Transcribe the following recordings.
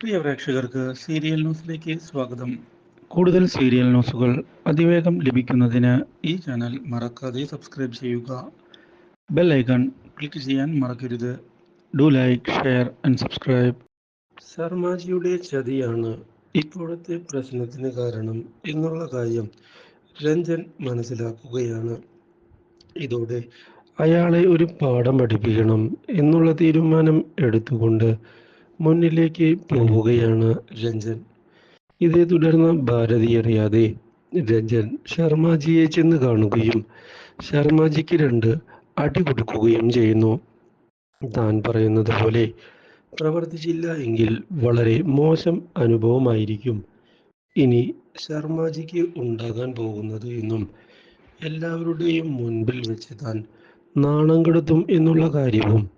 പ്രിയ പ്രേക്ഷകർക്ക് സീരിയൽ ന്യൂസിലേക്ക് സ്വാഗതം. കൂടുതൽ സീരിയൽ ന്യൂസുകൾ അതിവേഗം ലഭിക്കുന്നതിന് ഈ ചാനൽ മറക്കാതെ സബ്സ്ക്രൈബ് ചെയ്യുക. ബെൽ ഐക്കൺ ക്ലിക്ക് ചെയ്യാൻ മറക്കരുത്. Do like share and subscribe. ശർമാജിയുടെ ചതിയാണ് ഇപ്പോഴത്തെ പ്രശ്നത്തിന് കാരണം എന്നുള്ള കാര്യം രഞ്ജൻ മനസ്സിലാക്കുകയാണ്. ഇതോടെ അയാളെ ഒരു പാഠം പഠിപ്പിക്കണം എന്നുള്ള തീരുമാനം എടുത്തുകൊണ്ട് മുന്നിലേക്ക് പോവുകയാണ് രഞ്ജൻ. ഇതേ തുടർന്ന് ഭാരതി അറിയാതെ രഞ്ജൻ ശർമാജിയെ ചെന്ന് കാണുകയും ശർമാജിക്ക് രണ്ട് അടി കൊടുക്കുകയും ചെയ്യുന്നു. താൻ പറയുന്നത് പോലെ പ്രവർത്തിച്ചില്ല എങ്കിൽ വളരെ മോശം അനുഭവമായിരിക്കും. ഇനി ശർമാജിക്ക് ഉണ്ടാകാൻ പോകുന്നത് എന്നും എല്ലാവരുടെയും മുൻപിൽ വെച്ച് താൻ നാണം കെടുത്തും എന്നുള്ള കാര്യവും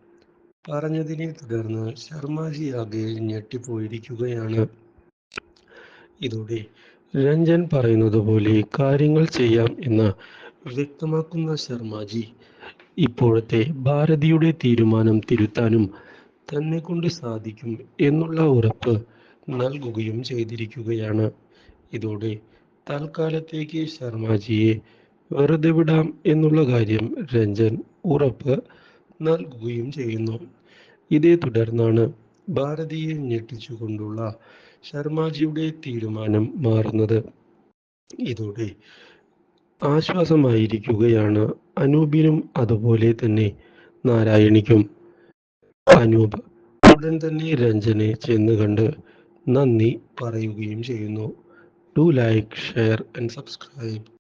പറഞ്ഞതിനെ തുടർന്ന് ശർമാജി ആകെ ഞെട്ടിപ്പോയിരിക്കുകയാണ്. ഇതോടെ രഞ്ജൻ പറയുന്നത് പോലെ കാര്യങ്ങൾ ചെയ്യാം എന്ന് വ്യക്തമാക്കുന്ന ശർമാജി ഇപ്പോഴത്തെ ഭാരതിയുടെ തീരുമാനം തിരുത്താനും തന്നെ കൊണ്ട് സാധിക്കും എന്നുള്ള ഉറപ്പ് നൽകുകയും ചെയ്തിരിക്കുകയാണ്. ഇതോടെ തൽക്കാലത്തേക്ക് ശർമാജിയെ വെറുതെ വിടാം എന്നുള്ള കാര്യം രഞ്ജൻ ഉറപ്പ് നൽകുകയും ചെയ്യുന്നു. ഇതേ തുടർന്നാണ് ഭാരതിയെ ഞെട്ടിച്ചുകൊണ്ടുള്ള ശർമാജിയുടെ തീരുമാനം മാറുന്നത്. ഇതോടെ ആശ്വാസമായിരിക്കുകയാണ് അനൂപിനും അതുപോലെ തന്നെ നാരായണിക്കും. അനൂപ് ഉടൻ തന്നെ രഞ്ജനെ ചെന്ന് കണ്ട് നന്ദി പറയുകയും ചെയ്യുന്നു. Do like share and subscribe